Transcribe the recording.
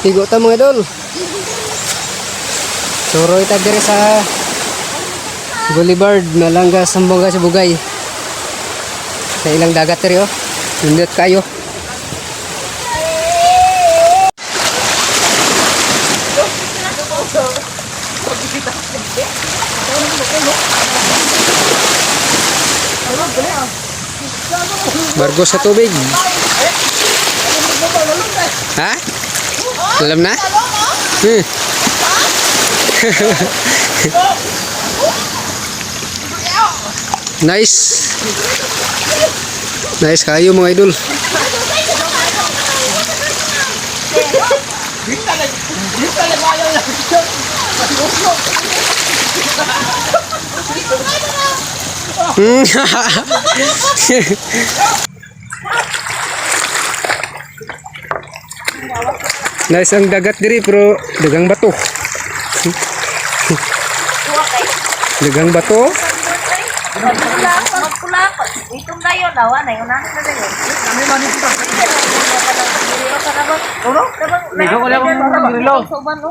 Tigo ta mga idol. Suroy ta dire sa Boulevard, Malanga, Sambonga sa Bugay. Sa ilang dagat diri oh. Nindot kayo. Bargo sa tubig. Alam na? Hmm. nice. Nice kayo mga idol. Hmm. nice ang dagat diri pero dagang bato. dagang bato. Itong dayo daw, na yun na na dayo. Kami man ito. Ano? Ikaw wala akong grilo. Soban, no?